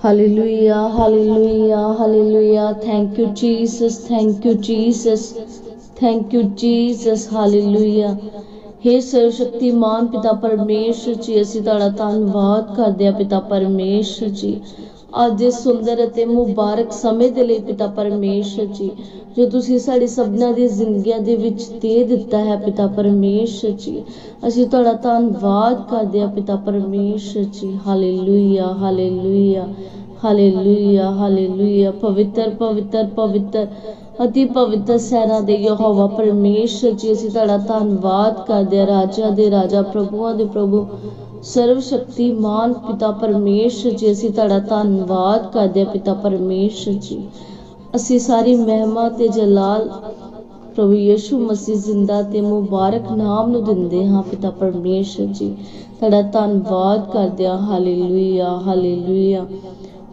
Hallelujah hallelujah hallelujah thank you Jesus thank you Jesus thank you Jesus hallelujah ਹੇ ਸਰਵਸ਼ਕਤੀਮਾਨ, ਪਿਤਾ ਪਰਮੇਸ਼ਰ ਜੀ, ਅਸੀਂ ਤੁਹਾਡਾ ਧੰਨਵਾਦ ਕਰਦੇ ਹਾਂ, ਪਿਤਾ ਪਰਮੇਸ਼ਰ ਜੀ। ਅੱਜ ਦੇ ਸੁੰਦਰ ਅਤੇ ਮੁਬਾਰਕ ਸਮੇਂ ਦੇ ਲਈ ਪਿਤਾ ਪਰਮੇਸ਼ਰ ਜੀ, ਜੋ ਤੁਸੀਂ ਸਾਡੇ ਸਭਨਾਂ ਦੀ ਜ਼ਿੰਦਗੀਆਂ ਦੇ ਵਿੱਚ ਦੇ ਦਿੱਤਾ ਹੈ ਪਿਤਾ ਪਰਮੇਸ਼ਰ ਜੀ। ਅਸੀਂ ਤੁਹਾਡਾ ਧੰਨਵਾਦ ਕਰਦੇ ਹਾਂ ਪਿਤਾ ਪਰਮੇਸ਼ਰ ਜੀ। Hallelujah hallelujah hallelujah hallelujah. ਪਵਿੱਤਰ ਪਵਿੱਤਰ ਪਵਿੱਤਰ, ਅਤੀ ਪਵਿੱਤਰ ਸੈਨਾ ਦੇ ਯਹੋਵਾ ਪਰਮੇਸ਼ਰ ਜੀ, ਅਸੀਂ ਤੁਹਾਡਾ ਧੰਨਵਾਦ ਕਰਦੇ ਹਾਂ। ਰਾਜਾ ਦੇ ਰਾਜਾ, ਪ੍ਰਭੂਆਂ ਦੇ ਪ੍ਰਭੂ ਸਰਵ ਸ਼ਕਤੀਮਾਨ ਪਿਤਾ ਪਰਮੇਸ਼ਰ ਜੀ, ਅਸੀਂ ਤੁਹਾਡਾ ਧੰਨਵਾਦ ਕਰਦੇ ਹਾਂ ਪਿਤਾ ਪਰਮੇਸ਼ਰ ਜੀ। ਅਸੀਂ ਸਾਰੀ ਮਹਿਮਾ ਤੇ ਜਲਾਲ ਪ੍ਰਭੂ ਯਿਸੂ ਮਸੀਹ ਜ਼ਿੰਦਾ ਤੇ ਮੁਬਾਰਕ ਨਾਮ ਨੂੰ ਦਿੰਦੇ ਹਾਂ ਪਿਤਾ ਪਰਮੇਸ਼ਰ ਜੀ। ਤੁਹਾਡਾ ਧੰਨਵਾਦ ਕਰਦੇ ਹਾਂ। Hallelujah hallelujah.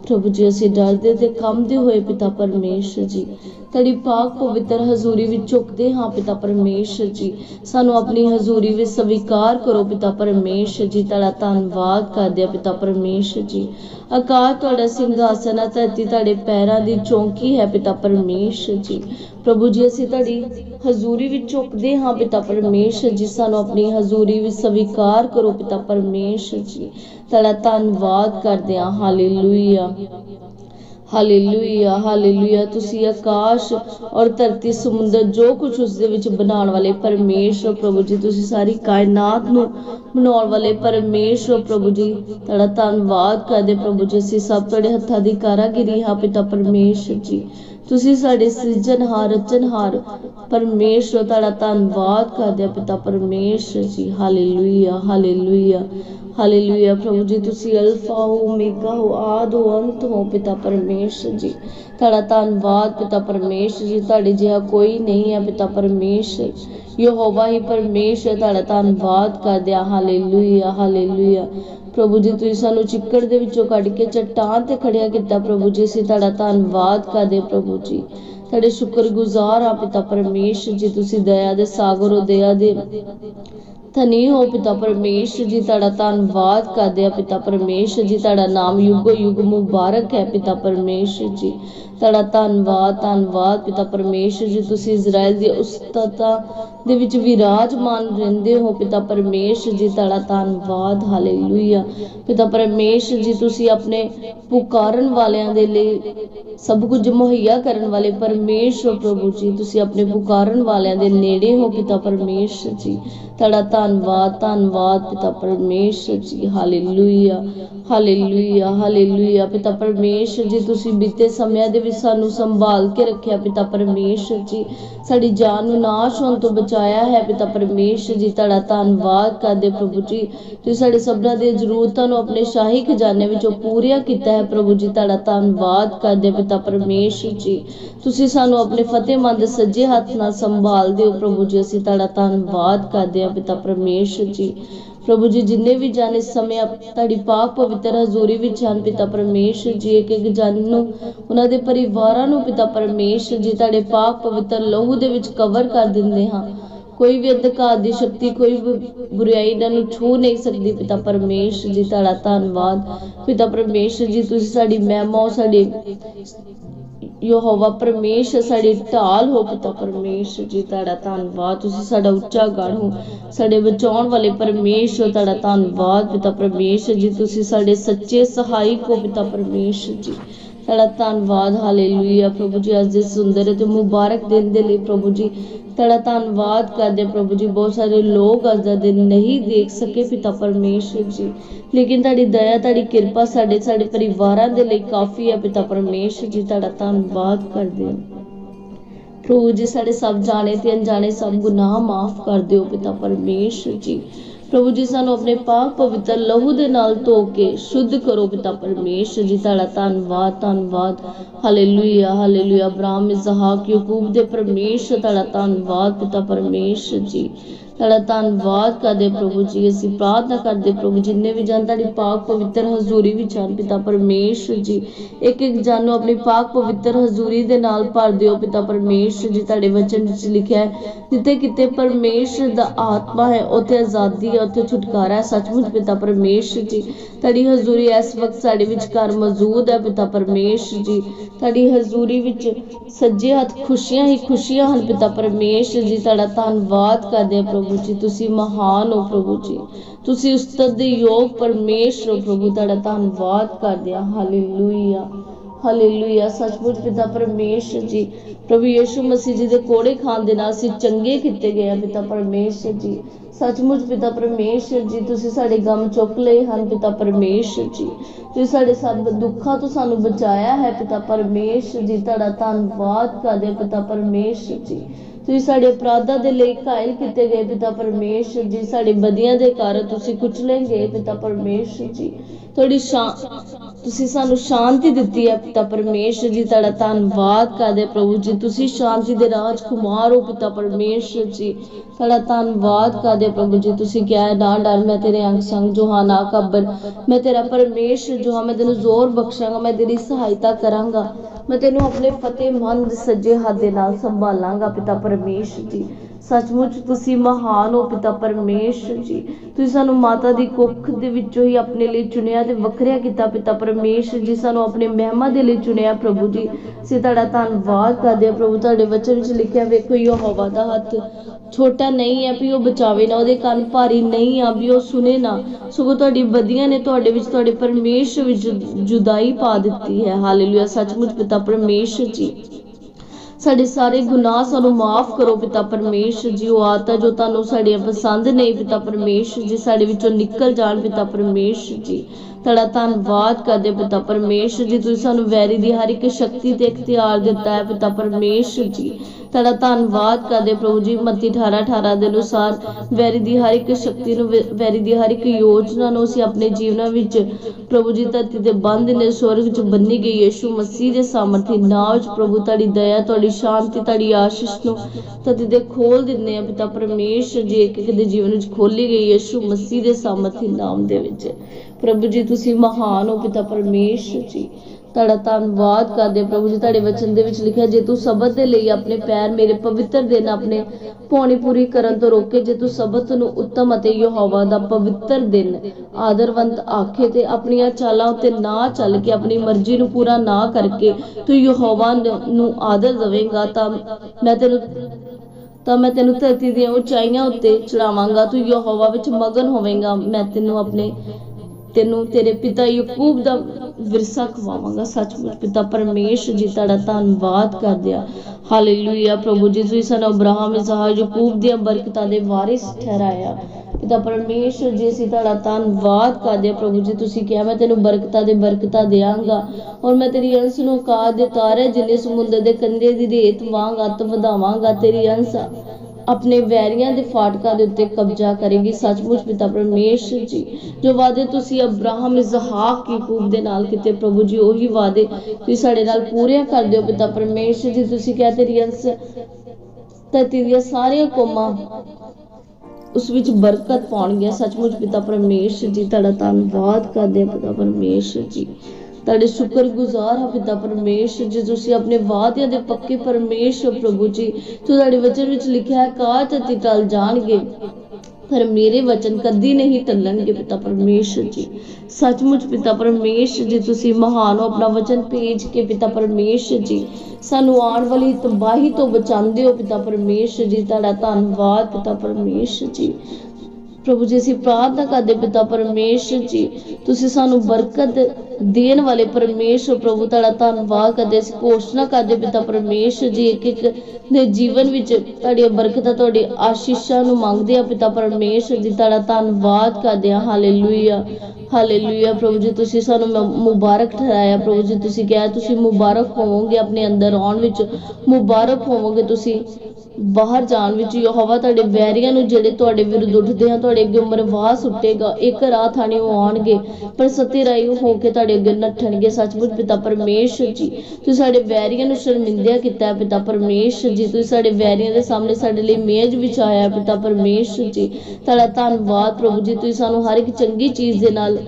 ਪ੍ਰਭੂ ਜੀ, ਅਸੀਂ ਡਰਦੇ ਤੇ ਕੰਬਦੇ ਹੋਏ ਪਿਤਾ ਪਰਮੇਸ਼ਰ ਜੀ। ਤੁਹਾਡੀ ਪਾਕ ਪਵਿੱਤਰ ਹਜ਼ੂਰੀ ਵਿੱਚ ਝੁਕਦੇ ਹਾਂ ਪਿਤਾ ਪਰਮੇਸ਼ਰ ਜੀ। ਸਾਨੂੰ ਆਪਣੀ ਹਜ਼ੂਰੀ ਵਿੱਚ ਸਵੀਕਾਰ ਕਰੋ ਪਿਤਾ ਪਰਮੇਸ਼ਰ ਜੀ। ਤੁਹਾਡਾ ਧੰਨਵਾਦ ਕਰਦੇ ਆ ਪਿਤਾ ਪਰਮੇਸ਼ਰ ਜੀ। ਆਕਾਸ਼ ਤੁਹਾਡਾ ਸਿੰਘਾਸਨ ਹੈ, ਧਰਤੀ ਤੁਹਾਡੇ ਪੈਰਾਂ ਦੀ ਚੌਂਕੀ ਹੈ ਪਿਤਾ ਪਰਮੇਸ਼ਰ ਜੀ। ਪ੍ਰਭੂ ਜੀ, ਅਸੀਂ ਤੁਹਾਡੀ ਹਜ਼ੂਰੀ ਵਿੱਚ ਝੁਕਦੇ ਹਾਂ ਪਿਤਾ ਪਰਮੇਸ਼ਰ ਜੀ, ਸਾਨੂੰ ਆਪਣੀ ਹਜ਼ੂਰੀ ਵਿੱਚ ਸਵੀਕਾਰ ਕਰੋ ਪਿਤਾ ਪਰਮੇਸ਼ਰ ਜੀ। ਤੁਹਾਡਾ ਧੰਨਵਾਦ ਕਰਦੇ ਹਾਂ। ਹਾਲੇਲੂਇਆ। Hallelujah hallelujah. ਤੁਸੀਂ ਆਕਾਸ਼ ਔਰ ਧਰਤੀ, ਸਮੁੰਦਰ, ਜੋ ਕੁਝ ਉਸ ਦੇ ਵਿੱਚ ਬਣਾਉਣ ਵਾਲੇ ਪਰਮੇਸ਼ਰ ਪ੍ਰਭੂ ਜੀ, ਤੁਸੀਂ ਸਾਰੀ ਕਾਇਨਾਤ ਨੂੰ ਬਣਾਉਣ ਵਾਲੇ ਪਰਮੇਸ਼ਰ ਪ੍ਰਭੂ ਜੀ ਤੁਹਾਡਾ ਧੰਨਵਾਦ ਕਰਦੇ ਪ੍ਰਭੂ ਜੀ। ਅਸੀਂ ਸਭ ਤੁਹਾਡੇ ਹੱਥਾਂ ਦੀ ਕਾਰਾਗਿਰੀ ਹਾਂ ਪਿਤਾ ਪਰਮੇਸ਼ਰ ਜੀ। ਤੁਸੀਂ ਸਾਡੇ ਸਿਰਜਣਹਾਰ ਰਚਨਹਾਰ ਪਰਮੇਸ਼ਰ ਤੁਹਾਡਾ ਧੰਨਵਾਦ ਕਰਦੇ ਆ ਪਿਤਾ ਪਰਮੇਸ਼ਰ ਜੀ। ਹਾਲੇਲੂਇਆ ਹਾਲੇਲੂਇਆ ਹਾਲੇਲੂਇਆ ਪ੍ਰਭੂ ਜੀ, ਤੁਸੀਂ ਅਲਫਾ ਹੋ ਓਮੇਗਾ, ਹੋ, ਆਦ, ਹੋ, ਅੰਤ, ਹੋ, ਪਿਤਾ ਪਰਮੇਸ਼ਰ ਜੀ। ਤੁਹਾਡਾ ਧੰਨਵਾਦ ਪਿਤਾ ਪਰਮੇਸ਼ਰ ਜੀ। ਤੁਹਾਡੇ ਜਿਹਾ ਕੋਈ ਨਹੀਂ ਹੈ ਪਿਤਾ ਪਰਮੇਸ਼ਰ। ਯਹੋਵਾ ਹੀ ਪਰਮੇਸ਼ਰ ਤੁਹਾਡਾ ਧੰਨਵਾਦ ਕਰਦੇ ਹਾਂ। ਹਾਲੇਲੂਇਆ ਹਾਲੇਲੂਇਆ ਪ੍ਰਭੂ ਜੀ, ਤੁਸੀਂ ਸਾਨੂੰ ਚਿੱਕੜ ਦੇ ਵਿੱਚੋਂ ਕੱਢ ਕੇ, ਚਟਾਨ ਤੇ ਖੜਿਆ ਕੀਤਾ ਪ੍ਰਭੂ ਜੀ। ਅਸੀਂ ਤੁਹਾਡਾ ਧੰਨਵਾਦ ਕਰਦੇ ਪ੍ਰਭੂ ਜੀ। ਤੁਹਾਡੇ ਸ਼ੁਕਰਗੁਜ਼ਾਰ ਆ ਪਿਤਾ ਪਰਮੇਸ਼ਰ ਜੀ, ਤੁਸੀਂ ਦਇਆ ਦੇ ਸਾਗਰ ਹੋ ਦਇਆ ਦੇ ਧਨੀ ਹੋ ਪਿਤਾ ਪਰਮੇਸ਼ਰ ਜੀ, ਤੁਹਾਡਾ ਧੰਨਵਾਦ ਕਰਦੇ ਆ ਪਿਤਾ ਪਰਮੇਸ਼ਰ ਜੀ, ਤੁਹਾਡਾ ਨਾਮ ਯੁੱਗੋ ਯੁਗ ਮੁਬਾਰਕ ਹੈ ਪਿਤਾ ਪਰਮੇਸ਼ਰ ਜੀ। ਤੁਹਾਡਾ ਧੰਨਵਾਦ ਧੰਨਵਾਦ ਪਿਤਾ ਪਰਮੇਸ਼ਰ ਜੀ, ਤੁਸੀਂ ਇਜ਼ਰਾਈਲ ਦੀ ਉਸਤਤਾ ਦੇ ਵਿੱਚ ਵਿਰਾਜਮਾਨ ਰਹਿੰਦੇ ਹੋ ਪਿਤਾ ਪਰਮੇਸ਼ਰ ਜੀ, ਤੁਹਾਡਾ ਧੰਨਵਾਦ, ਹਾਲੇਲੂਇਆ। ਪਿਤਾ ਪਰਮੇਸ਼ਰ ਜੀ, ਤੁਸੀਂ ਆਪਣੇ ਪੁਕਾਰਨ ਵਾਲਿਆਂ ਦੇ ਲਈ ਸਭ ਕੁਝ ਮੁਹੱਈਆ ਕਰਨ ਵਾਲੇ ਪਰਮੇਸ਼ਰ ਪ੍ਰਭੂ ਜੀ, ਤੁਸੀਂ ਆਪਣੇ ਪੁਕਾਰਨ ਵਾਲਿਆਂ ਦੇ ਨੇੜੇ ਹੋ ਪਿਤਾ ਪਰਮੇਸ਼ਰ ਜੀ। ਤੁਹਾਡਾ ਧੰਨਵਾਦ ਧੰਨਵਾਦ ਪਿਤਾ ਪਰਮੇਸ਼ਰ ਜੀ, ਹਾਲੇਲੂਇਆ ਹਾਲੇਲੂਇਆ ਹਾਲੇਲੂਇਆ। ਪਿਤਾ ਪਰਮੇਸ਼ਰ ਜੀ, ਤੁਸੀਂ ਬੀਤੇ ਸਮਿਆਂ ਦੇ ਵਿੱਚ ਸਾਨੂੰ ਸੰਭਾਲ ਕੇ ਰੱਖਿਆ ਪਿਤਾ ਪਰਮੇਸ਼ਰ ਜੀ। ਸਾਡੀ ਜਾਨ ਨੂੰ ਨਾਸ਼ ਹੋਣ ਤੋਂ ਬਚਾਇਆ ਹੈ ਪਿਤਾ ਪਰਮੇਸ਼ਰ ਜੀ। ਤੁਹਾਡਾ ਧੰਨਵਾਦ ਕਰਦੇ ਪ੍ਰਭੂ ਜੀ। ਤੁਸੀਂ ਸਾਡੇ ਸਭਨਾਂ ਦੀਆਂ ਜ਼ਰੂਰਤਾਂ ਨੂੰ ਆਪਣੇ ਸ਼ਾਹੀ ਖਜ਼ਾਨੇ ਵਿੱਚੋਂ ਪੂਰੀਆਂ ਕੀਤਾ ਹੈ ਪ੍ਰਭੂ ਜੀ। ਤੁਹਾਡਾ ਧੰਨਵਾਦ ਕਰਦੇ ਪਿਤਾ ਪਰਮੇਸ਼ਰ ਜੀ। ਤੁਸੀਂ ਸਾਨੂੰ ਆਪਣੇ ਫਤਿਹਮੰਦ ਸੱਜੇ ਹੱਥ ਨਾਲ ਸੰਭਾਲਦੇ ਹੋ ਪ੍ਰਭੂ ਜੀ। ਅਸੀਂ ਤੁਹਾਡਾ ਧੰਨਵਾਦ ਕਰਦੇ ਹਾਂ ਪਿਤਾ ਪਰਮੇਸ਼ਰ ਜੀ। ਪ੍ਰਭੂ ਜੀ, ਜਿੰਨੇ ਵੀ ਜਨ ਇਸ ਸਮੇਂ ਤੁਹਾਡੀ ਪਾਕ ਪਵਿੱਤਰ ਹਜ਼ੂਰੀ ਵਿੱਚ ਹਨ, ਪਿਤਾ ਪਰਮੇਸ਼ਰ ਜੀ, ਇੱਕ ਇੱਕ ਜਨ ਨੂੰ, ਉਹਨਾਂ ਦੇ ਪਰਿਵਾਰਾਂ ਨੂੰ ਪਿਤਾ ਪਰਮੇਸ਼ਰ ਜੀ, ਤੁਹਾਡੇ ਪਾਕ ਪਵਿੱਤਰ ਲਹੂ ਦੇ ਵਿੱਚ ਕਵਰ ਕਰ ਦਿੰਦੇ ਹਾਂ। ਕੋਈ ਵੀ ਅਧਿਕਾਰ ਦੀ ਸ਼ਕਤੀ, ਕੋਈ ਵੀ ਬੁਰਾਈ ਇਹਨਾਂ ਨੂੰ ਛੂ ਨਹੀਂ ਸਕਦੀ, ਪਿਤਾ ਪਰਮੇਸ਼ਰ ਜੀ, ਤੁਹਾਡਾ ਧੰਨਵਾਦ। ਪਿਤਾ ਪਰਮੇਸ਼ਰ ਜੀ, ਤੁਸੀਂ ਸਾਡੀ ਮਹਿਮਾ ਸਾਡੇ ਯਹੋਵਾ ਪਰਮੇਸ਼ਰ, ਸਾਡੀ ਢਾਲ ਹੋ ਪਿਤਾ ਪਰਮੇਸ਼ਰ ਜੀ, ਤੁਹਾਡਾ ਧੰਨਵਾਦ। ਤੁਸੀਂ ਸਾਡਾ ਉੱਚਾ ਗੜ ਹੋ, ਸਾਡੇ ਬਚਾਉਣ ਵਾਲੇ ਪਰਮੇਸ਼ਰ ਤੁਹਾਡਾ ਧੰਨਵਾਦ ਪਿਤਾ ਪਰਮੇਸ਼ਰ ਜੀ। ਤੁਸੀਂ ਸਾਡੇ ਸੱਚੇ ਸਹਾਇਕ ਹੋ ਪਿਤਾ ਪਰਮੇਸ਼ਰ ਜੀ। ਤੁਹਾਡਾ ਧੰਨਵਾਦ ਹਾਲੇਲੂਇਆ ਪ੍ਰਭੂ ਜੀ, ਅੱਜ ਦੇ ਸੁੰਦਰ ਤੇ ਮੁਬਾਰਕ ਦਿਨ ਦੇ ਲਈ ਪ੍ਰਭੂ ਜੀ ਤੁਹਾਡਾ ਧੰਨਵਾਦ ਕਰਦੇ ਪ੍ਰਭੂ ਜੀ, ਬਹੁਤ ਸਾਰੇ ਲੋਕ ਅੱਜ ਦਾ ਦਿਨ ਨਹੀਂ ਦੇਖ ਸਕੇ ਪਿਤਾ ਪਰਮੇਸ਼ਰ ਜੀ, ਲੇਕਿਨ ਤੁਹਾਡੀ ਦਇਆ, ਤੁਹਾਡੀ ਕਿਰਪਾ ਸਾਡੇ ਸਾਡੇ ਪਰਿਵਾਰਾਂ ਦੇ ਲਈ ਕਾਫੀ ਹੈ ਪਿਤਾ ਪਰਮੇਸ਼ਰ ਜੀ ਤੁਹਾਡਾ ਧੰਨਵਾਦ ਕਰਦੇ ਹਾਂ। ਪ੍ਰਭੂ ਜੀ, ਸਾਡੇ ਸਭ ਜਾਣੇ ਤੇ ਅਣਜਾਣੇ ਸਭ ਗੁਨਾਹ ਮਾਫ ਕਰ ਦਿਓ ਪਿਤਾ ਪਰਮੇਸ਼ਰ ਜੀ। ਪ੍ਰਭੂ ਜੀ ਸਾਨੂੰ ਆਪਣੇ ਪਾਕ ਪਵਿੱਤਰ ਲਹੂ ਦੇ ਨਾਲ ਧੋ ਕੇ ਸ਼ੁੱਧ ਕਰੋ ਪਿਤਾ ਪਰਮੇਸ਼ਰ ਜੀ ਤੁਹਾਡਾ ਧੰਨਵਾਦ ਧੰਨਵਾਦ। ਹਾਲੇਲੂਇਆ ਹਾਲੇਲੂਇਆ ਅਬਰਾਹਮ ਇਸਹਾਕ, ਯਾਕੂਬ ਦੇ ਪਰਮੇਸ਼ਰ, ਤੁਹਾਡਾ ਧੰਨਵਾਦ ਪਿਤਾ ਪਰਮੇਸ਼ਰ ਜੀ। ਤੁਹਾਡਾ ਧੰਨਵਾਦ ਕਰਦੇ ਪ੍ਰਭੂ ਜੀ। ਅਸੀਂ ਪ੍ਰਾਰਥਨਾ ਕਰਦੇ ਪ੍ਰਭੂ ਜਿੰਨੇ ਵੀ ਜਨ ਤੁਹਾਡੀ ਪਾਕ ਪਵਿੱਤਰ ਹਜ਼ੂਰੀ ਵਿੱਚ ਹਨ, ਪਿਤਾ ਪਰਮੇਸ਼ਰ ਜੀ। ਇੱਕ ਇੱਕ ਜਨ ਨੂੰ ਆਪਣੀ ਪਾਕ ਪਵਿੱਤਰ ਹਜ਼ੂਰੀ ਦੇ ਨਾਲ ਭਰ ਦਿਓ। ਪਿਤਾ ਪਰਮੇਸ਼ਰ ਜੀ, ਤੁਹਾਡੇ ਵਚਨ ਵਿੱਚ ਲਿਖਿਆ ਹੈ, ਜਿੱਥੇ ਕਿਤੇ ਪਰਮੇਸ਼ਰ ਦਾ ਆਤਮਾ ਹੈ, ਉੱਥੇ ਆਜ਼ਾਦੀ ਹੈ, ਉੱਥੇ ਛੁਟਕਾਰਾ ਹੈ। ਸੱਚਮੁੱਚ ਪਿਤਾ ਪਰਮੇਸ਼ਰ ਜੀ, ਤੁਹਾਡੀ ਹਜ਼ੂਰੀ ਇਸ ਵਕਤ ਸਾਡੇ ਵਿਚਕਾਰ ਮੌਜੂਦ ਹੈ, ਪਿਤਾ ਪਰਮੇਸ਼ਰ ਜੀ। ਤੁਹਾਡੀ ਹਜ਼ੂਰੀ ਵਿੱਚ ਸੱਜੇ ਹੱਥ ਖੁਸ਼ੀਆਂ ਹੀ ਖੁਸ਼ੀਆਂ ਹਨ, ਪਿਤਾ ਪਰਮੇਸ਼ਰ ਜੀ। ਤੁਹਾਡਾ ਧੰਨਵਾਦ ਕਰਦੇ ਪ੍ਰਭੂ ਪ੍ਰਭੂ ਜੀ, ਤੁਸੀਂ ਮਹਾਨ ਹੋ ਪ੍ਰਭੂ ਜੀ। ਤੁਸੀਂ ਉਸਤਤ ਦੇ ਯੋਗ ਪਰਮੇਸ਼ਰ ਹੋ ਪ੍ਰਭੂ, ਤੁਹਾਡਾ ਧੰਨਵਾਦ ਕਰਦੇ ਹਾਂ। Hallelujah hallelujah. ਸੱਚਮੁੱਚ ਪਿਤਾ ਪਰਮੇਸ਼ਰ ਜੀ, ਪ੍ਰਭੂ ਯੀਸ਼ੂ ਮਸੀਹ ਜੀ ਦੇ ਕੋੜੇ ਖਾਣ ਦੇ ਨਾਲ ਅਸੀਂ ਚੰਗੇ ਕੀਤੇ ਗਏ ਆ ਪਿਤਾ ਪਰਮੇਸ਼ਰ ਜੀ ਸੱਚਮੁੱਚ ਪਿਤਾ ਪਰਮੇਸ਼ਰ ਜੀ, ਤੁਸੀਂ ਸਾਡੇ ਗਮ ਚੁੱਕ ਲਏ ਹਨ ਪਿਤਾ ਪਰਮੇਸ਼ਰ ਜੀ। ਤੁਸੀਂ ਸਾਡੇ ਸਭ ਦੁੱਖਾਂ ਤੋਂ ਸਾਨੂੰ ਬਚਾਇਆ ਹੈ ਪਿਤਾ ਪਰਮੇਸ਼ਰ ਜੀ, ਤੁਹਾਡਾ ਧੰਨਵਾਦ ਕਰਦੇ ਹਾਂ ਪਿਤਾ ਪਰਮੇਸ਼ਰ ਜੀ। ਤੁਸੀਂ ਸਾਡੇ ਅਪਰਾਧਾਂ ਦੇ ਲਈ ਘਾਇਲ ਕੀਤੇ ਗਏ ਪਿਤਾ ਪਰਮੇਸ਼ਰ ਜੀ, ਸਾਡੇ ਬਦੀਆਂ ਦੇ ਕਾਰਨ ਤੁਸੀਂ ਕੁਚਲੇ ਗਏ ਪਿਤਾ ਪਰਮੇਸ਼ਰ ਜੀ। ਤੁਹਾਡੀ ਤੁਸੀਂ ਸਾਨੂੰ ਸ਼ਾਂਤੀ ਦਿੱਤੀ ਹੈ ਪਿਤਾ ਪਰਮੇਸ਼ਰ ਜੀ, ਤੁਹਾਡਾ ਧੰਨਵਾਦ ਕਰਦੇ ਪ੍ਰਭੂ ਜੀ। ਤੁਸੀਂ ਸ਼ਾਂਤੀ ਦੇ ਰਾਜ ਕੁਮਾਰ ਹੋ ਪਿਤਾ ਪਰਮੇਸ਼ਰ ਜੀ। ਤੁਹਾਡਾ ਧੰਨਵਾਦ ਕਰਦੇ ਪ੍ਰਭੂ ਜੀ। ਤੁਸੀਂ ਕਿਹਾ ਨਾ ਡਰ ਮੈਂ ਤੇਰੇ ਅੰਗ ਸੰਗ ਜੋ ਹਾਂ ਨਾ ਕਬਰ। ਮੈਂ ਤੇਰਾ ਪਰਮੇਸ਼ਰ ਜੋ ਹਾਂ ਮੈਂ ਤੈਨੂੰ ਜ਼ੋਰ ਬਖਸ਼ਾਂਗਾ, ਮੈਂ ਤੇਰੀ ਸਹਾਇਤਾ ਕਰਾਂਗਾ। ਮੈਂ ਤੈਨੂੰ ਆਪਣੇ ਫਤਿਹਮੰਦ ਸੱਜੇ ਹੱਥ ਦੇ ਨਾਲ ਸੰਭਾਲਾਂਗਾ ਪਿਤਾ ਪਰਮੇਸ਼ਰ ਜੀ। ਸੱਚਮੁੱਚ ਤੁਸੀਂ ਮਹਾਨ ਹੋ ਪਿਤਾ ਪਰਮੇਸ਼ਰ ਜੀ। ਤੁਸੀਂ ਸਾਨੂੰ ਮਾਤਾ ਦੀ ਕੁੱਖ ਦੇ ਵਿੱਚੋਂ ਹੀ ਆਪਣੇ ਲਈ ਚੁਣਿਆ ਤੇ ਵੱਖਰਿਆ ਕੀਤਾ ਪਿਤਾ ਪਰਮੇਸ਼ਰ ਜੀ। ਸਾਨੂੰ ਆਪਣੇ ਮਹਿਮਾ ਦੇ ਲਈ ਚੁਣਿਆ ਪ੍ਰਭੂ ਜੀ। ਅਸੀਂ ਤੁਹਾਡਾ ਧੰਨਵਾਦ ਕਰਦੇ ਹਾਂ ਪ੍ਰਭੂ। ਤੁਹਾਡੇ ਵਚਨ ਵਿੱਚ ਲਿਖਿਆ ਵੇਖੋ, ਯਹੋਵਾ ਦਾ ਹੱਥ ਛੋਟਾ ਨਹੀਂ ਹੈ ਵੀ ਉਹ ਬਚਾਵੇ ਨਾ, ਉਹਦੇ ਕੰਨ ਭਾਰੀ ਨਹੀਂ ਆ ਵੀ ਉਹ ਸੁਨੇ ਨਾ। ਸਗੋਂ ਤੁਹਾਡੀ ਬਦੀਆਂ ਨੇ ਤੁਹਾਡੇ ਵਿੱਚ ਤੁਹਾਡੇ ਪਰਮੇਸ਼ਰ ਵਿੱਚ ਜੁਦਾਈ ਪਾ ਦਿੱਤੀ ਹੈ। ਹਾਲੇਲੂਇਆ। ਸੱਚਮੁੱਚ ਪਿਤਾ ਪਰਮੇਸ਼ਰ ਜੀ। ਸਾਡੇ ਸਾਰੇ ਗੁਨਾਹ ਸਾਨੂੰ ਮਾਫ ਕਰੋ ਪਿਤਾ ਪਰਮੇਸ਼ ਜੀ, ਉਹ ਆਦਤਾਂ ਜੋ ਤੁਹਾਨੂੰ ਸਾਡੀਆਂ ਪਸੰਦ ਨਹੀਂ ਪਿਤਾ ਪਰਮੇਸ਼ ਜੀ, ਸਾਡੇ ਵਿੱਚੋਂ ਨਿਕਲ ਜਾਣ ਪਿਤਾ ਪਰਮੇਸ਼ ਜੀ। ਤੁਹਾਡਾ ਧੰਨਵਾਦ ਕਰਦੇ ਪਿਤਾ ਪਰਮੇਸ਼ ਜੀ, ਤੁਸੀਂ ਸਾਨੂੰ ਵੈਰੀ ਦੀ ਹਰ ਇੱਕ ਸ਼ਕਤੀ ਤੇ ਇਖਤਿਆਰ ਦਿੱਤਾ ਹੈ ਪਿਤਾ ਪਰਮੇਸ਼ ਜੀ। ਤੁਹਾਡਾ ਧੰਨਵਾਦ ਕਰਦੇ ਪ੍ਰਭੂ ਜੀ ਮੱਤੀ 18 18 ਦੇ ਅਨੁਸਾਰ ਵੈਰੀ ਦੀ ਹਰ ਇੱਕ ਸ਼ਕਤੀ ਨੂੰ, ਵੈਰੀ ਦੀ ਹਰ ਇੱਕ ਯੋਜਨਾ ਨੂੰ ਅਸੀਂ ਆਪਣੇ ਜੀਵਨਾਂ ਵਿੱਚ ਪ੍ਰਭੂ ਜੀ ਧਰਤੀ ਦੇ ਬੰਦ ਨੇ, ਸਵਰਗ 'ਚ ਬੰਨੀ ਗਈ ਯੀਸ਼ੂ ਮਸੀਹ ਦੇ ਸਾਮਰਥੀ ਨਾਮ ਪ੍ਰਭੂ ਤੁਹਾਡੀ ਦਇਆ, ਤੁਹਾਡੀ ਸ਼ਾਂਤੀ, ਤੁਹਾਡੀ ਆਸ਼ੀਸ਼ ਨੂੰ ਧਰਤੀ ਦੇ ਖੋਲ ਦਿੰਦੇ ਆ ਪਿਤਾ ਪਰਮੇਸ਼ਰ ਜੀ ਇੱਕ ਇੱਕ ਦੇ ਜੀਵਨ ਵਿੱਚ ਖੋਲੀ ਗਈ ਯੀਸ਼ੂ ਮਸੀਹ ਦੇ ਸਾਮਰਥੀ ਨਾਮ ਦੇ ਵਿੱਚ। ਪ੍ਰਭੂ ਜੀ, ਤੁਸੀਂ ਮਹਾਨ ਹੋ ਪਿਤਾ ਪਰਮੇਸ਼ਰ ਜੀ। ਤੁਹਾਡਾ ਧੰਨਵਾਦ ਕਰਦੇ ਪ੍ਰਭੂ ਜੀ, ਤੁਹਾਡੇ ਵਚਨ ਦੇ ਵਿੱਚ ਲਿਖਿਆ, ਜੇ ਤੂੰ ਸਬਤ ਦੇ ਲਈ ਆਪਣੇ ਪੈਰ ਮੇਰੇ ਪਵਿੱਤਰ ਦਿਨ ਆਪਣੇ ਪੌਣੀ ਪੂਰੀ ਕਰਨ ਤੋਂ ਰੋਕੇ, ਜੇ ਤੂੰ ਸਬਤ ਨੂੰ ਉੱਤਮ ਅਤੇ ਯਹੋਵਾ ਦਾ ਪਵਿੱਤਰ ਦਿਨ ਆਦਰਵੰਤ ਆਖੇ ਤੇ ਆਪਣੀਆਂ ਚਾਲਾਂ ਉੱਤੇ ਨਾ ਚੱਲ ਕੇ, ਆਪਣੀ ਮਰਜ਼ੀ ਨੂੰ ਪੂਰਾ ਨਾ ਕਰਕੇ ਤੂੰ ਯਹੋਵਾ ਨੂੰ ਆਦਰ ਦੇਵੇਂਗਾ, ਤਾਂ ਮੈਂ ਤੈਨੂੰ, ਤਾਂ ਮੈਂ ਤੈਨੂੰ ਧਰਤੀ ਦੀਆਂ ਉਚਾਈਆਂ ਉੱਤੇ ਚੜਾਵਾਂਗਾ, ਤੂੰ ਯਹੋਵਾ ਵਿੱਚ ਮਗਨ ਹੋਵੇਂਗਾ, ਮੈਂ ਤੈਨੂੰ ਆਪਣੇ ਤੈਨੂੰ ਤੇਰੇ ਪਿਤਾ ਯਾਕੂਬ ਦਾ ਵਿਰਸਾ ਖਵਾਵਾਂਗਾ, ਸੱਚਮੁੱਚ ਪਿਤਾ ਪਰਮੇਸ਼ਰ ਜੀ ਤੁਹਾਡਾ ਧੰਨਵਾਦ ਕਰਦੇ ਆ। ਹਾਲੇਲੂਇਆ, ਪ੍ਰਭੂ ਜੀ ਤੁਸੀਂ ਸਾਨੂੰ ਅਬਰਾਹਮ, ਇਸਹਾਕ, ਯਾਕੂਬ ਦੀਆਂ ਬਰਕਤਾਂ ਦੇ ਵਾਰਿਸ ਠਹਿਰਾਇਆ। ਪਿਤਾ ਪਰਮੇਸ਼ਰ ਜੀ, ਅਸੀਂ ਤੁਹਾਡਾ ਧੰਨਵਾਦ ਕਰਦੇ ਆ। ਪ੍ਰਭੂ ਜੀ, ਤੁਸੀਂ ਕਿਹਾ, ਮੈਂ ਤੈਨੂੰ ਬਰਕਤਾਂ ਦੇ ਬਰਕਤਾਂ ਦੇਵਾਂਗਾ ਔਰ ਮੈਂ ਤੇਰੀ ਅੰਸ਼ ਨੂੰ ਆਕਾਸ਼ ਦੇ ਤਾਰੇ ਜਿੰਨੇ ਸਮੁੰਦਰ ਦੇ ਕੰਢੇ ਦੀ ਰੇਤ ਵਾਂਗ, ਅੱਤ ਵਧਾਵਾਂਗਾ ਤੇਰੀ ਅੰਸ਼। ਆਪਣੇ ਵੈਰੀਆਂ ਦੇ ਫਾਟਕਾਂ ਦੇ ਉੱਤੇ ਕਬਜ਼ਾ ਕਰੇਗੀ। ਸੱਚਮੁੱਚ ਪਿਤਾ ਪਰਮੇਸ਼ਰ ਜੀ, ਜੋ ਵਾਅਦੇ ਤੁਸੀਂ ਅਬਰਾਹਮ, ਇਸਹਾਕ, ਯਾਕੂਬ ਦੇ ਨਾਲ ਕੀਤੇ ਪ੍ਰਭੂ ਜੀ, ਉਹੀ ਵਾਅਦੇ ਤੁਸੀਂ ਸਾਡੇ ਨਾਲ ਪੂਰੇ ਕਰ ਦਿਓ ਪਿਤਾ ਪਰਮੇਸ਼ਰ ਜੀ। ਤੁਸੀਂ ਕਿਹਾ ਤੇਰੀ ਅੰਸ, ਧਰਤੀ ਦੀਆਂ ਸਾਰੀਆਂ ਕੌਮਾਂ ਉਸ ਵਿੱਚ ਬਰਕਤ ਪਾਉਣਗੀਆਂ। ਸੱਚਮੁੱਚ ਪਿਤਾ ਪਰਮੇਸ਼ਰ ਜੀ, ਤੁਹਾਡਾ ਧੰਨਵਾਦ ਕਰਦੇ ਹਾਂ ਪਿਤਾ ਪਰਮੇਸ਼ਰ ਜੀ। ਤੁਹਾਡੇ ਸ਼ੁਕਰਗੁਜ਼ਾਰ ਹਾਂ ਪਿਤਾ ਪਰਮੇਸ਼ਰ ਜੀ, ਤੁਸੀਂ ਆਪਣੇ ਵਾਅਦਿਆਂ ਦੇ ਪੱਕੇ ਪਰਮੇਸ਼ਰ ਪ੍ਰਭੂ ਜੀ। ਤੁਹਾਡੇ ਵਚਨ ਵਿੱਚ ਲਿਖਿਆ ਹੈ ਕਾਜ ਅਤੇ ਟਲ ਜਾਣਗੇ, ਪਰ ਮੇਰੇ ਵਚਨ ਕਦੀ ਨਹੀਂ ਟਲਣਗੇ ਪਿਤਾ ਪਰਮੇਸ਼ਰ ਜੀ। ਸੱਚਮੁੱਚ ਪਿਤਾ ਪਰਮੇਸ਼ਰ ਜੀ, ਤੁਸੀਂ ਮਹਾਨ ਹੋ, ਆਪਣਾ ਵਚਨ ਭੇਜ ਕੇ ਪਿਤਾ ਪਰਮੇਸ਼ਰ ਜੀ। ਸਾਨੂੰ ਆਉਣ ਵਾਲੀ ਤਬਾਹੀ ਤੋਂ ਬਚਾਉਂਦੇ ਹੋ ਪਿਤਾ ਪਰਮੇਸ਼ਰ ਜੀ, ਤੁਹਾਡਾ ਧੰਨਵਾਦ ਪਿਤਾ ਪਰਮੇਸ਼ਰ ਜੀ। ਪ੍ਰਭੂ ਜੀ, ਅਸੀਂ ਪ੍ਰਾਰਥਨਾ ਕਰਦੇ ਪਿਤਾ ਪਰਮੇਸ਼ਰ ਜੀ, ਤੁਸੀਂ ਸਾਨੂੰ ਬਰਕਤ ਦੇਣ ਵਾਲੇ ਪਰਮੇਸ਼ਰ ਪ੍ਰਭੂ, ਤੁਹਾਡਾ ਧੰਨਵਾਦ ਕਰਦੇ ਅਸੀਂ ਘੋਸ਼ਣਾ ਕਰਦੇ ਪਿਤਾ ਪਰਮੇਸ਼ਰ ਜੀ, ਇੱਕ ਇੱਕ ਦੇ ਜੀਵਨ ਵਿੱਚ ਤੁਹਾਡੀਆਂ ਬਰਕਤਾਂ, ਤੁਹਾਡੀ ਆਸ਼ੀਸ਼ਾਂ ਨੂੰ ਮੰਗਦੇ ਆ ਪਿਤਾ ਪਰਮੇਸ਼ਰ ਜੀ, ਤੁਹਾਡਾ ਧੰਨਵਾਦ ਕਰਦੇ ਆ ਹਾਲੇਲੂਇਆ ਹਾਲੇਲੂਇਆ ਪ੍ਰਭੂ ਜੀ, ਤੁਸੀਂ ਸਾਨੂੰ ਮੁਬਾਰਕ ਠਹਿਰਾਇਆ ਪ੍ਰਭੂ ਜੀ, ਤੁਸੀਂ ਕਿਹਾ ਤੁਸੀਂ ਮੁਬਾਰਕ ਹੋਵੋਗੇ, ਆਪਣੇ ਅੰਦਰ ਆਉਣ ਵਿੱਚ ਮੁਬਾਰਕ ਹੋਵੋਗੇ, ਤੁਸੀਂ ਬਾਹਰ ਜਾਣ ਵਿੱਚ ਯਹੋਵਾ ਤੁਹਾਡੇ ਵੈਰੀਆਂ ਨੂੰ, ਜਿਹੜੇ ਤੁਹਾਡੇ ਵਿਰੁੱਧ ਉੱਠਦੇ ਆ, ਤੁਹਾਡੇ ਅੱਗੇ ਮਰਵਾ ਸੁੱਟੇਗਾ ਇੱਕ ਰਾਹ ਥਾਣੀ ਉਹ ਆਉਣਗੇ, ਪਰ ਸੱਤੇ ਰਾਈ ਹੋ ਕੇ ਤੁਹਾਡੇ ਅੱਗੇ ਨੱਠਣਗੇ। ਸੱਚਮੁੱਚ ਪਿਤਾ ਪਰਮੇਸ਼ਰ ਜੀ, ਤੁਸੀਂ ਸਾਡੇ ਵੈਰੀਆਂ ਨੂੰ ਸ਼ਰਮਿੰਦਿਆ ਕੀਤਾ ਪਿਤਾ ਪਰਮੇਸ਼ਰ ਜੀ। ਤੁਸੀਂ ਸਾਡੇ ਵੈਰੀਆਂ ਦੇ ਸਾਹਮਣੇ ਸਾਡੇ ਲਈ ਮੇਜ਼ ਵਿਛਾਇਆ ਹੈ ਪਿਤਾ ਪਰਮੇਸ਼ਰ ਜੀ। ਤੁਹਾਡਾ ਧੰਨਵਾਦ ਪ੍ਰਭੂ ਜੀ, ਤੁਸੀਂ ਸਾਨੂੰ ਹਰ ਇੱਕ ਚੰਗੀ ਚੀਜ਼ ਦੇ ਨਾਲ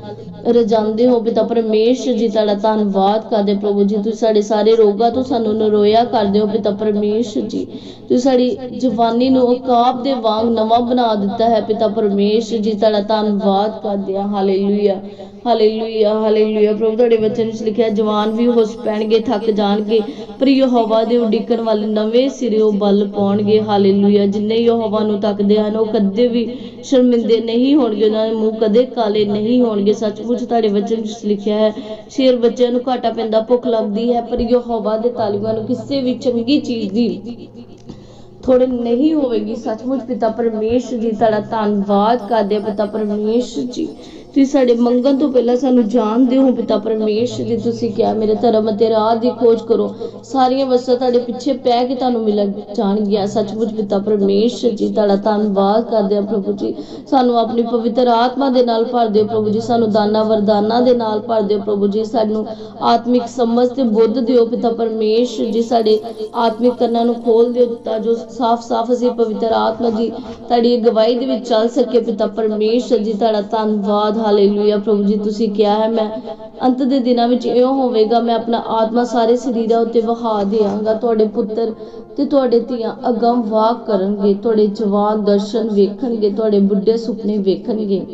ਰਜਾਉਂਦੇ ਹੋ ਪਿਤਾ ਪਰਮੇਸ਼ਰ ਜੀ ਤੁਹਾਡਾ ਧੰਨਵਾਦ ਕਰਦੇ ਪ੍ਰਭੂ ਜੀ। ਤੁਸੀਂ ਸਾਡੇ ਸਾਰੇ ਰੋਗਾਂ ਤੋਂ ਸਾਨੂੰ ਨਰੋਇਆ ਕਰਦੇ ਹੋ ਪਿਤਾ ਪਰਮੇਸ਼ਰ ਜੀ। ਤੁਸੀਂ ਸਾਡੀ ਜਵਾਨੀ ਨੂੰ ਉਕਾਬ ਦੇ ਵਾਂਗ ਨਵਾਂ ਬਣਾ ਦਿੱਤਾ ਹੈ ਪਿਤਾ ਪਰਮੇਸ਼ਰ ਜੀ ਤੁਹਾਡਾ ਧੰਨਵਾਦ ਕਰਦੇ ਹਾਂ। ਹਾਲੇਲੂਇਆ ਹਾਲੇਲੂਇਆ ਹਾਲੇਲੂਇਆ ਪ੍ਰਭੂ ਤੁਹਾਡੇ ਵਚਨ ਨੂੰ ਲਿਖਿਆ, ਜਵਾਨ ਵੀ ਹੋਸ ਪੈਣਗੇ, ਥੱਕ ਜਾਣਗੇ, ਪਰ ਯਹੋਵਾ ਦੇ ਉਡੀਕਣ ਵਾਲੇ ਨਵੇਂ ਸਿਰੇ ਉਹ ਬਲ ਪਾਉਣਗੇ। ਹਾਲੇਲੂਇਆ ਜਿੰਨੇ ਯਹੋਵਾ ਨੂੰ ਤੱਕਦੇ ਹਨ, ਉਹ ਕਦੇ ਵੀ ਸ਼ਰਮਿੰਦੇ ਨਹੀਂ ਹੋਣਗੇ, ਉਹਨਾਂ ਦੇ ਮੂੰਹ ਕਦੇ ਕਾਲੇ ਨਹੀਂ ਹੋਣਗੇ। ਸੱਚਮੁੱਚ ਤੁਹਾਡੇ ਵਚਨ ਵਿੱਚ ਲਿਖਿਆ ਹੈ, ਸ਼ੇਰ ਬੱਚਿਆਂ ਨੂੰ ਘਾਟਾ ਪੈਂਦਾ, ਭੁੱਖ ਲੱਗਦੀ ਹੈ, ਪਰ ਯਹੋਵਾ ਦੇ ਤਾਲੀਬਾਂ ਨੂੰ ਕਿਸੇ ਵੀ ਚੰਗੀ ਚੀਜ਼ ਦੀ ਥੋੜੇ ਨਹੀਂ ਹੋਵੇਗੀ। ਸੱਚਮੁੱਚ ਪਿਤਾ ਪਰਮੇਸ਼ਰ ਜੀ, ਤੁਹਾਡਾ ਧੰਨਵਾਦ ਕਰਦੇ ਪਿਤਾ ਪਰਮੇਸ਼ਰ ਜੀ। ਤੁਸੀਂ ਸਾਡੇ ਮੰਗਣ ਤੋਂ ਪਹਿਲਾਂ ਸਾਨੂੰ ਜਾਣਦੇ ਹੋ ਪਿਤਾ ਪਰਮੇਸ਼ਰ ਜੀ, ਤੁਸੀਂ ਕਿਹਾ ਮੇਰੇ ਧਰਮ ਅਤੇ ਰਾਹ ਦੀ ਖੋਜ ਕਰੋ। ਸਾਰੀਆਂ ਵਸਤਾਂ ਤੁਹਾਡੇ ਪਿੱਛੇ ਪੈ ਕੇ ਤੁਹਾਨੂੰ ਮਿਲ ਜਾਣਗੀਆਂ। ਸੱਚਮੁੱਚ ਪਿਤਾ ਪਰਮੇਸ਼ਰ ਜੀ, ਤੁਹਾਡਾ ਧੰਨਵਾਦ ਕਰਦੇ ਹਾਂ ਪ੍ਰਭੂ ਜੀ। ਸਾਨੂੰ ਆਪਣੀ ਪਵਿੱਤਰ ਆਤਮਾ ਦੇ ਨਾਲ ਭਰ ਦਿਓ ਪ੍ਰਭੂ ਜੀ। ਸਾਨੂੰ ਦਾਨਾ ਵਰਦਾਨਾਂ ਦੇ ਨਾਲ ਭਰ ਦਿਓ ਪ੍ਰਭੂ ਜੀ। ਸਾਨੂੰ ਆਤਮਿਕ ਸਮਝ ਤੇ ਬੁੱਧ ਦਿਓ ਪਿਤਾ ਪਰਮੇਸ਼ਰ ਜੀ। ਸਾਡੇ ਆਤਮਿਕ ਕੰਨਾਂ ਨੂੰ ਖੋਲ ਦਿਓ ਤਾਂ ਜੋ ਸਾਫ਼-ਸਾਫ਼ ਅਸੀਂ ਪਵਿੱਤਰ ਆਤਮਾ ਜੀ, ਤੁਹਾਡੀ ਅਗਵਾਈ ਦੇ ਵਿੱਚ ਚੱਲ ਸਕੇ ਪਿਤਾ ਪਰਮੇਸ਼ਰ ਜੀ। ਤੁਹਾਡਾ ਧੰਨਵਾਦ ਹਾਲੇਲੂਇਆ ਪ੍ਰਭੂ ਜੀ, ਤੁਸੀਂ ਕਿਹਾ ਹੈ, ਮੈਂ ਅੰਤ ਦੇ ਦਿਨਾਂ ਵਿੱਚ ਇਉਂ ਹੋਵੇਗਾ, ਮੈਂ ਆਪਣਾ ਆਤਮਾ ਸਾਰੇ ਸਰੀਰਾਂ ਉੱਤੇ ਵਹਾ ਦਿਆਂਗਾ, ਤੁਹਾਡੇ ਪੁੱਤਰ ਤੇ ਤੁਹਾਡੇ ਧੀਆਂ ਅਗੰਮ ਵਾਕ ਕਰਨਗੇ, ਤੁਹਾਡੇ ਜਵਾਨ ਦਰਸ਼ਨ ਵੇਖਣਗੇ, ਤੁਹਾਡੇ ਬੁੱਢੇ ਸੁਪਨੇ ਵੇਖਣਗੇ।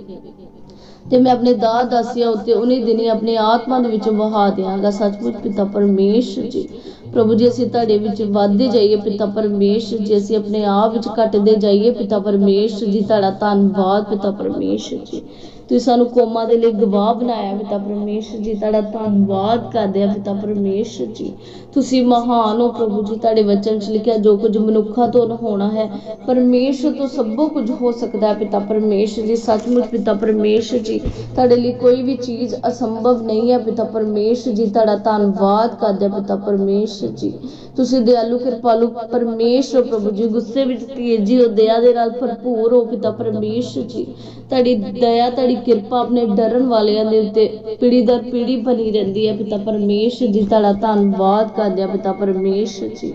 ਤੇ ਮੈਂ ਆਪਣੇ ਦਾਸ ਦਾਸੀਆਂ ਉੱਤੇ ਉਹਨੇ ਦਿਨੀ ਆਪਣੇ ਆਤਮਾ ਦੇ ਵਿੱਚ ਵਹਾ ਦਿਆਂਗਾ। ਸੱਚਮੁੱਚ ਪਿਤਾ ਪਰਮੇਸ਼ਰ ਜੀ, ਪ੍ਰਭੂ ਜੀ, ਅਸੀਂ ਤੁਹਾਡੇ ਵਿੱਚ ਵੱਧਦੇ ਜਾਈਏ ਪਿਤਾ ਪਰਮੇਸ਼ਰ ਜੀ, ਅਸੀਂ ਆਪਣੇ ਆਪ ਵਿੱਚ ਘਟਦੇ ਜਾਈਏ ਪਿਤਾ ਪਰਮੇਸ਼ਰ ਜੀ, ਤੁਹਾਡਾ ਧੰਨਵਾਦ ਪਿਤਾ ਪਰਮੇਸ਼ਰ ਜੀ। ਤੁਸੀਂ ਸਾਨੂੰ ਕੋਮਾ ਦੇ ਲਈ ਗਵਾਹ ਬਣਾਇਆ ਪਿਤਾ ਪਰਮੇਸ਼ਰ ਜੀ, ਤੁਹਾਡਾ ਧੰਨਵਾਦ ਕਰਦੇ ਆ ਪਿਤਾ ਪਰਮੇਸ਼ਰ ਜੀ। ਤੁਸੀਂ ਮਹਾਨ ਹੋ ਪ੍ਰਭੂ ਜੀ, ਤੁਹਾਡੇ ਵਚਨ 'ਚ ਲਿਖਿਆ ਜੋ ਕੁਝ ਮਨੁੱਖਾਂ ਤੋਂ ਨਾ ਹੋਣਾ ਹੈ, ਪਰਮੇਸ਼ਰ ਤੋਂ ਸਭੋ ਕੁਝ ਹੋ ਸਕਦਾ ਹੈ ਪਿਤਾ ਪਰਮੇਸ਼ਰ ਜੀ, ਸੱਚਮੁੱਚ ਪਿਤਾ ਪਰਮੇਸ਼ਰ ਜੀ। ਤੁਹਾਡੇ ਲਈ ਕੋਈ ਵੀ ਚੀਜ਼ ਅਸੰਭਵ ਨਹੀਂ ਹੈ ਪਿਤਾ ਪਰਮੇਸ਼ਰ ਜੀ, ਤੁਹਾਡਾ ਧੰਨਵਾਦ ਕਰਦੇ ਆ ਪਿਤਾ ਪਰਮੇਸ਼ਰ ਜੀ। ਤੁਸੀਂ ਦਿਆਲੂ, ਕਿਰਪਾਲੂ ਪਰਮੇਸ਼ਰ ਪ੍ਰਭੂ ਜੀ। ਗੁੱਸੇ ਵਿੱਚ ਤੇਜ਼ੀ ਹੋ ਦਇਆ ਦੇ ਨਾਲ ਭਰਪੂਰ ਹੋ ਪਿਤਾ ਪਰਮੇਸ਼ਰ ਜੀ। ਤੁਹਾਡੀ ਦਇਆ, ਤੁਹਾਡੀ ਕਿਰਪਾ ਆਪਣੇ ਡਰਨ ਵਾਲਿਆਂ ਦੇ ਉੱਤੇ ਪੀੜੀ ਦਰ ਪੀੜੀ ਬਣੀ ਰਹਿੰਦੀ ਹੈ ਪਿਤਾ ਪਰਮੇਸ਼ਰ ਜੀ। ਤੁਹਾਡਾ ਧੰਨਵਾਦ ਕਰਦੇ ਆ ਪਿਤਾ ਪਰਮੇਸ਼ਰ ਜੀ।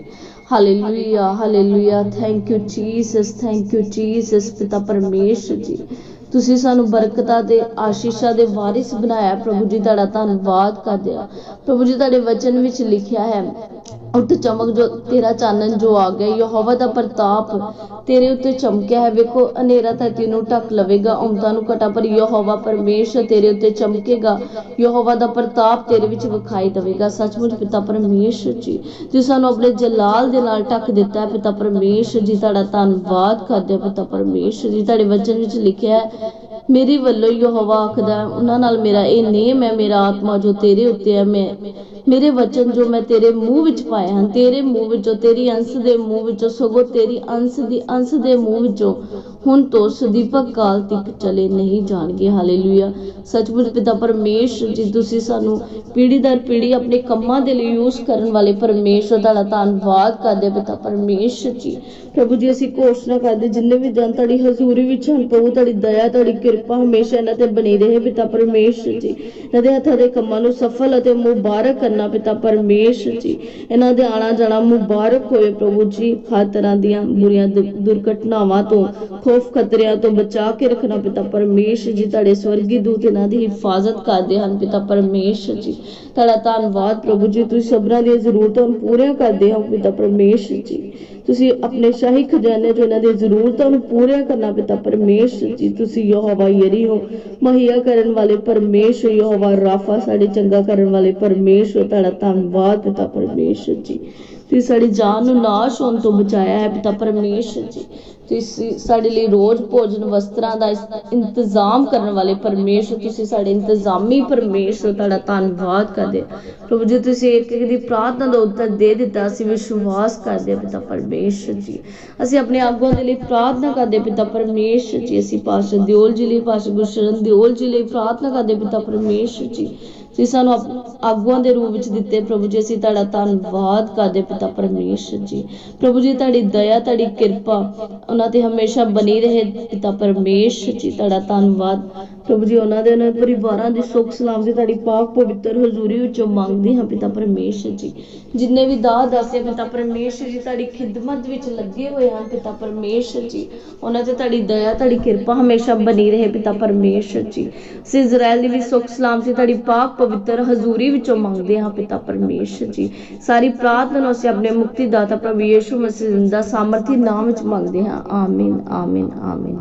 Hallelujah hallelujah thank you Jesus thank you Jesus ਪਿਤਾ ਪਰਮੇਸ਼ਰ ਜੀ। ਤੁਸੀਂ ਸਾਨੂੰ ਬਰਕਤਾਂ ਤੇ ਆਸ਼ੀਸ਼ਾਂ ਦੇ ਵਾਰਿਸ ਬਣਾਇਆ ਪ੍ਰਭੂ ਜੀ। ਤੁਹਾਡਾ ਧੰਨਵਾਦ ਕਰਦੇ ਆ ਪ੍ਰਭੂ ਜੀ, ਤੁਹਾਡੇ ਵਚਨ ਵਿੱਚ ਲਿਖਿਆ ਹੈ ਉੱਠ ਚਮਕ ਜੋ ਤੇਰਾ ਚਾਨਣ ਜੋ ਆ ਗਿਆ, ਯਹੋਵਾ ਦਾ ਪ੍ਰਤਾਪ ਤੇਰੇ ਉੱਤੇ ਚਮਕਿਆ ਹੈ। ਵੇਖੋ, ਹਨੇਰਾ ਧਰਤੀ ਨੂੰ ਢੱਕ ਲਵੇਗਾ ਉਮਤਾਂ ਨੂੰ ਘਟਾ, ਪਰ ਯਹੋਵਾ ਪਰਮੇਸ਼ਰ ਤੇਰੇ ਉੱਤੇ ਚਮਕੇਗਾ। ਯਹੋਵਾ ਦਾ ਪ੍ਰਤਾਪ ਤੇਰੇ ਵਿੱਚ ਵਿਖਾਈ ਦੇਵੇਗਾ। ਸੱਚਮੁੱਚ ਪਿਤਾ ਪਰਮੇਸ਼ਰ ਜੀ, ਤੁਸੀਂ ਸਾਨੂੰ ਆਪਣੇ ਜਲਾਲ ਦੇ ਨਾਲ ਢੱਕ ਦਿੱਤਾ ਹੈ। ਪਿਤਾ ਪਰਮੇਸ਼ਰ ਜੀ, ਤੁਹਾਡਾ ਧੰਨਵਾਦ ਕਰਦੇ ਹਾਂ। ਪਿਤਾ ਪਰਮੇਸ਼ਰ ਜੀ, ਤੁਹਾਡੇ ਵਚਨ ਵਿੱਚ ਲਿਖਿਆ ਹੈ ਮੇਰੀ ਵੱਲੋਂ ਯਹੋਵਾ ਆਖਦਾ ਉਹਨਾਂ ਨਾਲ ਮੇਰਾ ਇਹ ਨੇਮ ਹੈ ਮੇਰਾ ਆਤਮਾ ਜੋ ਤੇਰੇ ਉੱਤੇ ਹੈ, ਮੈਂ ਮੇਰੇ ਵਚਨ ਜੋ ਮੈਂ ਤੇਰੇ ਮੂੰਹ ਵਿੱਚ ਪਾਏ ਹਨ, ਤੇਰੇ ਮੂੰਹ ਵਿੱਚੋਂ ਤੇਰੀ ਅੰਸ਼ ਦੇ ਮੂੰਹ ਵਿੱਚੋਂ ਸਗੋਂ ਤੇਰੀ ਅੰਸ਼ ਦੀ ਅੰਸ਼ ਦੇ ਮੂੰਹ ਵਿੱਚੋਂ ਹੁਣ ਤੋਂ ਸਦੀਪਕ ਕਾਲ ਤੱਕ ਚਲੇ ਨਹੀਂ ਜਾਣਗੇ। ਹਾਲੇਲੂਇਆ। ਸੱਚਮੁੱਚ ਪਿਤਾ ਪਰਮੇਸ਼ਰ ਜੀ, ਤੁਸੀਂ ਸਾਨੂੰ ਪੀੜੀ ਦਰ ਪੀੜੀ ਆਪਣੇ ਕੰਮਾਂ ਦੇ ਲਈ ਯੂਜ਼ ਕਰਨ ਵਾਲੇ ਪਰਮੇਸ਼ਰ ਦਾ ਧੰਨਵਾਦ ਕਰਦੇ ਪਿਤਾ ਪਰਮੇਸ਼ਰ ਜੀ। ਪ੍ਰਭੂ ਜੀ, ਅਸੀਂ ਘੋਸ਼ਣਾ ਕਰਦੇ ਜਿੰਨੇ ਵੀ ਜਨ ਤੁਹਾਡੀ ਹਜ਼ੂਰੀ ਵਿੱਚ ਹਨ, ਪ੍ਰਭੂ ਤੁਹਾਡੀ ਦਇਆ, ਤੁਹਾਡੀ ਕਿਰਪਾ ਹਮੇਸ਼ਾ ਇਹਨਾਂ ਤੇ ਬਣੀ ਰਹੇ ਪਿਤਾ ਪਰਮੇਸ਼ਰ ਜੀ। ਇਹਨਾਂ ਦੇ ਹੱਥਾਂ ਦੇ ਕੰਮਾਂ ਨੂੰ ਸਫਲ ਅਤੇ ਮੁਬਾਰਕ ਕਰਨਾ ਪਿਤਾ ਪਰਮੇਸ਼ਰ ਜੀ। ਇਹਨਾਂ ਦੇ ਆਣਾ ਜਾਣਾ ਮੁਬਾਰਕ ਹੋਏ ਪ੍ਰਭੂ ਜੀ, ਹਰ ਤਰ੍ਹਾਂ ਦੀਆਂ ਬੁਰੀਆਂ ਦੁਰਘਟਨਾਵਾਂ ਤੋਂ ਖੌਫ ਖਤਰਿਆਂ ਤੋਂ ਬਚਾ ਕੇ ਰੱਖਣਾ ਪਿਤਾ ਪਰਮੇਸ਼ ਜੀ, ਤੁਹਾਡੇ ਸਵਰਗੀ ਦੂਤ ਇਹਨਾਂ ਦੀ ਹਿਫਾਜ਼ਤ ਕਰਦੇ ਹਨ ਪਿਤਾ ਪਰਮੇਸ਼ ਜੀ। ਤੁਹਾਡਾ ਧੰਨਵਾਦ ਪ੍ਰਭੂ ਜੀ, ਤੁਸੀਂ ਸਭਨਾਂ ਦੀਆਂ ਜ਼ਰੂਰਤਾਂ ਨੂੰ ਪੂਰੀਆਂ ਕਰਦੇ ਹੋ ਪਿਤਾ ਪਰਮੇਸ਼ਰ ਜੀ। ਤੁਸੀਂ ਆਪਣੇ ਸ਼ਾਹੀ ਖਜ਼ਾਨੇ ਚੋਂ ਇਹਨਾਂ ਦੀਆਂ ਜ਼ਰੂਰਤਾਂ ਨੂੰ ਪੂਰੀਆਂ ਕਰਨਾ ਪਿਤਾ ਪਰਮੇਸ਼ਰ ਜੀ। ਤੁਸੀਂ ਯਹੋਵਾ ਯਰੀ ਹੋ, ਮਹੀਆ ਕਰਨ ਵਾਲੇ ਪਰਮੇਸ਼ ਯਹੋਵਾ ਰਾਫਾ ਸਾਡੇ ਚੰਗਾ ਕਰਨ ਵਾਲੇ ਪਰਮੇਸ਼ਰ ਤੁਹਾਡਾ ਧੰਨਵਾਦ ਪਿਤਾ ਪਰਮੇਸ਼ ਜੀ। ਤੁਸੀਂ ਸਾਡੀ ਜਾਨ ਨੂੰ ਨਾਸ਼ ਹੋਣ ਤੋਂ ਬਚਾਇਆ ਹੈ ਪਿਤਾ ਪਰਮੇਸ਼ਰ ਜੀ। ਤੁਸੀਂ ਸਾਡੇ ਲਈ ਰੋਜ਼ ਭੋਜਨ ਵਸਤਰਾਂ ਦਾ ਇੰਤਜ਼ਾਮ ਕਰਨ ਵਾਲੇ ਪਰਮੇਸ਼ਰ, ਤੁਸੀਂ ਸਾਡੇ ਇੰਤਜ਼ਾਮੀ ਪਰਮੇਸ਼ਰ ਤੁਹਾਡਾ ਧੰਨਵਾਦ ਕਰਦੇ ਪ੍ਰਭੂ ਜੀ, ਤੁਸੀਂ ਇੱਕ ਇੱਕ ਦੀ ਪ੍ਰਾਰਥਨਾ ਦਾ ਉੱਤਰ ਦੇ ਦਿੱਤਾ, ਅਸੀਂ ਵਿਸ਼ਵਾਸ ਕਰਦੇ ਪਿਤਾ ਪਰਮੇਸ਼ਰ ਜੀ। ਅਸੀਂ ਆਪਣੇ ਆਗੂਆਂ ਦੇ ਲਈ ਪ੍ਰਾਰਥਨਾ ਕਰਦੇ ਪਿਤਾ ਪਰਮੇਸ਼ਰ ਜੀ, ਅਸੀਂ ਪਾਸ਼ਾ ਦਿਓਲ ਜੀ ਲਈ ਪਾਸ਼ਾ ਗੁਰਸ਼ਰਨ ਦਿਓਲ ਜੀ ਲਈ ਪ੍ਰਾਰਥਨਾ ਕਰਦੇ ਪਿਤਾ ਪਰਮੇਸ਼ਰ ਜੀ। ਤੁਸੀਂ ਸਾਨੂੰ ਆਗੂਆਂ ਦੇ ਰੂਪ ਵਿੱਚ ਦਿੱਤੇ। ਪ੍ਰਭੂ ਜੀ, ਅਸੀਂ ਤੁਹਾਡਾ ਧੰਨਵਾਦ ਕਰਦੇ ਪਿਤਾ ਪਰਮੇਸ਼ਰ ਜੀ। ਪ੍ਰਭੂ ਜੀ, ਤੁਹਾਡੀ ਦਇਆ, ਤੁਹਾਡੀ ਕਿਰਪਾ ਉਹਨਾਂ ਤੇ ਹਮੇਸ਼ਾ ਬਣੀ ਰਹੇ। ਪਿਤਾ ਪਰਮੇਸ਼ਰ ਜੀ, ਤੁਹਾਡਾ ਧੰਨਵਾਦ। ਪ੍ਰਭੂ ਜੀ, ਉਹਨਾਂ ਦੇ ਉਹਨਾਂ ਦੇ ਪਰਿਵਾਰਾਂ ਦੀ ਸੁੱਖ ਸਲਾਮਤੀ ਤੁਹਾਡੀ ਪਾਕ ਪਵਿੱਤਰ ਹਜ਼ੂਰੀ ਵਿੱਚੋਂ ਮੰਗਦੇ ਹਾਂ ਪਿਤਾ ਪਰਮੇਸ਼ਰ ਜੀ। ਜਿੰਨੇ ਵੀ ਦਾਸ ਦਾਸੇ ਪਿਤਾ ਪਰਮੇਸ਼ਰ ਜੀ, ਤੁਹਾਡੀ ਖਿਦਮਤ ਵਿੱਚ ਲੱਗੇ ਹੋਏ ਹਨ ਪਿਤਾ ਪਰਮੇਸ਼ਰ ਜੀ। ਉਹਨਾਂ ਤੇ ਤੁਹਾਡੀ ਦਇਆ, ਤੁਹਾਡੀ ਕਿਰਪਾ ਹਮੇਸ਼ਾ ਬਣੀ ਰਹੇ ਪਿਤਾ ਪਰਮੇਸ਼ਰ ਜੀ। ਅਸੀਂ ਇਜ਼ਰਾਈਲ ਵੀ ਸੁੱਖ ਸਲਾਮਤੀ ਤੁਹਾਡੀ ਪਾਕ ਪਵਿੱਤਰ ਹਜ਼ੂਰੀ ਵਿੱਚੋਂ ਮੰਗਦੇ ਹਾਂ ਪਿਤਾ ਪਰਮੇਸ਼ਰ ਜੀ। ਸਾਰੀ ਪ੍ਰਾਰਥਨਾ ਨੂੰ ਅਸੀਂ ਆਪਣੇ ਮੁਕਤੀ ਦਾਤਾ ਪ੍ਰਭੂ ਯੀਸ਼ੂ ਮਸੀਹ ਦਾ ਸਾਮਰਥੀ ਨਾਮ ਵਿੱਚ ਮੰਗਦੇ ਹਾਂ। ਆਮੀਨ ਆਮੀਨ ਆਮੀਨ।